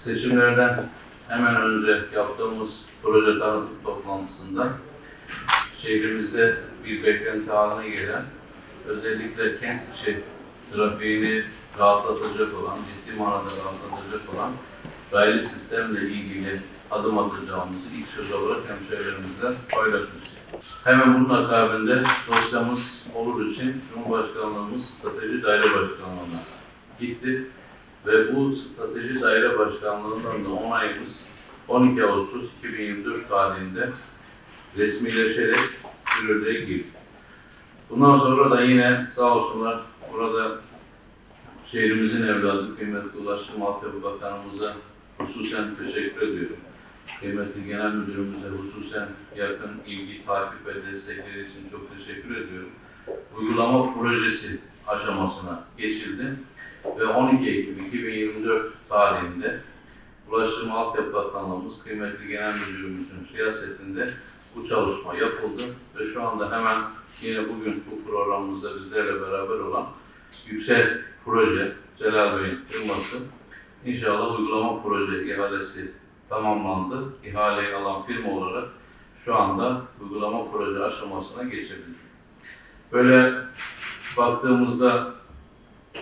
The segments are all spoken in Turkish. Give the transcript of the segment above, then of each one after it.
seçimlerden hemen önce yaptığımız proje tanıtım toplantısında şehrimizde bir beklenti haline gelen özellikle kent içi trafiğini rahatlatacak olan, ciddi manada rahatlatacak olan raylı sistemle ilgili adım atacağımızı ilk söz olarak hemşehrilerimizle paylaşmıştık. Hemen bunun akabinde dosyamız olur için Cumhurbaşkanlığımız Strateji Daire Başkanlığı'na gitti ve bu Strateji Daire Başkanlığı'ndan da onayımız 12 Ağustos 2024 tarihinde resmileşerek yürürlüğe girdi. Bundan sonra da yine sağ olsunlar burada şehrimizin evladı kıymetli Ulaştırma Altyapı Bakanımıza hususen teşekkür ediyorum. Kıymetli Genel Müdürümüze hususen yakın ilgi, takip ve destekleri için çok teşekkür ediyorum. Uygulama projesi aşamasına geçildi ve 12 Ekim 2024 tarihinde Ulaştırma Altyapı Bakanlığımız kıymetli Genel Müdürümüzün riyasetinde bu çalışma yapıldı ve şu anda hemen yine bugün bu programımızda bizlerle beraber olan Yüksel Proje, Celal Bey'in firması inşallah uygulama proje ihalesi tamamlandı. İhaleyi alan firma olarak şu anda uygulama proje aşamasına geçebildi. Böyle baktığımızda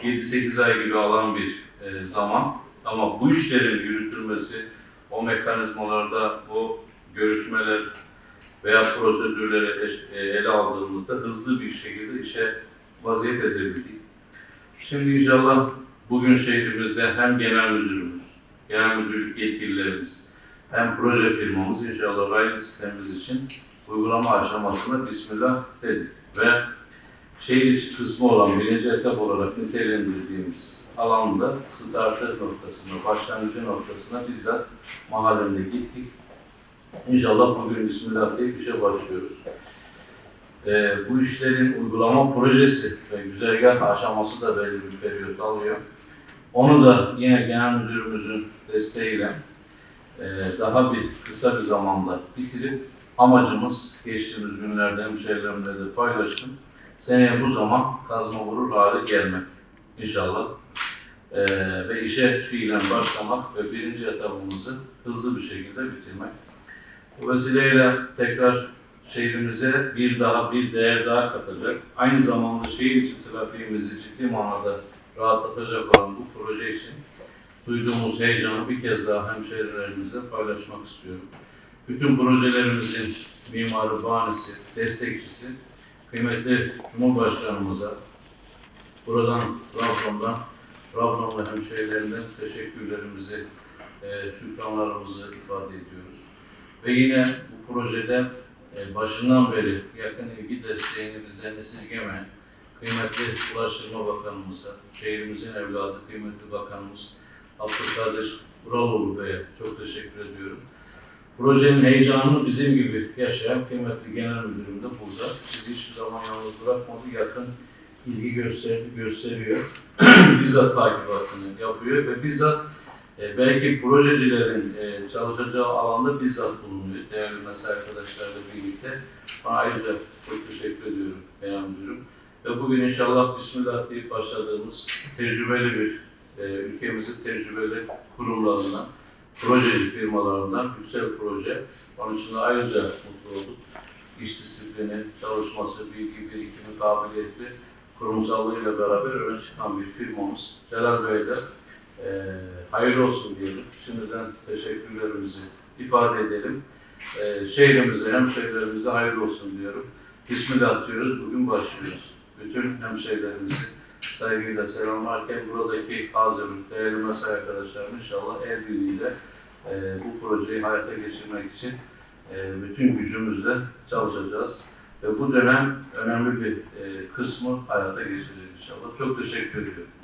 7-8 ay gibi alan bir e, zaman ama bu işlerin yürütülmesi, o mekanizmalarda bu görüşmeler veya prosedürleri eş- e, ele aldığımızda hızlı bir şekilde işe vaziyet edebildik. Şimdi inşallah bugün şehrimizde hem genel müdürümüz, genel müdürlük yetkililerimiz, hem proje firmamız inşallah raylı sistemimiz için uygulama aşamasına Bismillah dedik. Ve şehir içi kısmı olan birinci etap olarak nitelendirdiğimiz alanda starter noktasına, başlangıcı noktasına bizzat mahallemde gittik. İnşallah bugün Bismillah deyip işe başlıyoruz. Ee, bu işlerin uygulama projesi ve güzergah aşaması da belli bir periyot alıyor. Onu da yine genel müdürümüzün desteğiyle e, daha bir kısa bir zamanda bitirip amacımız geçtiğimiz günlerde hemşehrilerimle de paylaştım. Seneye bu zaman kazma vurur hale gelmek inşallah. Ee, ve işe fiilen başlamak ve birinci etapımızı hızlı bir şekilde bitirmek. Bu vesileyle tekrar şehrimize bir daha bir değer daha katacak. Aynı zamanda şehir içi trafiğimizi ciddi manada rahatlatacak olan bu proje için duyduğumuz heyecanı bir kez daha hemşehrilerimizle paylaşmak istiyorum. Bütün projelerimizin mimarı, bahanesi, destekçisi kıymetli Cumhurbaşkanımıza buradan Trabzon'dan Trabzonlu hemşehrilerinden teşekkürlerimizi, e, şükranlarımızı ifade ediyoruz. Ve yine bu projede e, başından beri yakın ilgi desteğini bizden esirgemeyen kıymetli Ulaştırma Bakanımıza, şehrimizin evladı kıymetli Bakanımız Abdülkadir Uraloğlu Bey'e çok teşekkür ediyorum. Projenin heyecanını bizim gibi yaşayan kıymetli Genel Müdürüm de burada. Bizi hiçbir zaman yalnız bırakmadı, yakın ilgi gösterdi, gösteriyor. bizzat takibatını yapıyor ve bizzat e, belki projecilerin e, çalışacağı alanda bizzat bulunuyor. Değerli mesai arkadaşlarla birlikte. Bana ayrıca çok teşekkür ediyorum Genel Müdürüm. Ve bugün inşallah Bismillah deyip başladığımız tecrübeli bir, e, ülkemizin tecrübeli kurumlarından, projeci firmalarından Yüksel Proje. Onun için de ayrıca mutlu olduk. İş disiplini, çalışması, bilgi birikimi, kabiliyetli kurumsallığıyla beraber öne çıkan bir firmamız. Celal Bey de e, hayırlı olsun diyelim. Şimdiden teşekkürlerimizi ifade edelim. E, şehrimize, hemşehrilerimize hayırlı olsun diyorum. Bismillah diyoruz, bugün başlıyoruz. Bütün hemşehrilerimizi saygıyla selamlarken buradaki hazır değerli mesai arkadaşlarım inşallah el birliğiyle e, bu projeyi hayata geçirmek için e, bütün gücümüzle çalışacağız. Ve bu dönem önemli bir e, kısmı hayata geçirecek inşallah. Çok teşekkür ediyorum.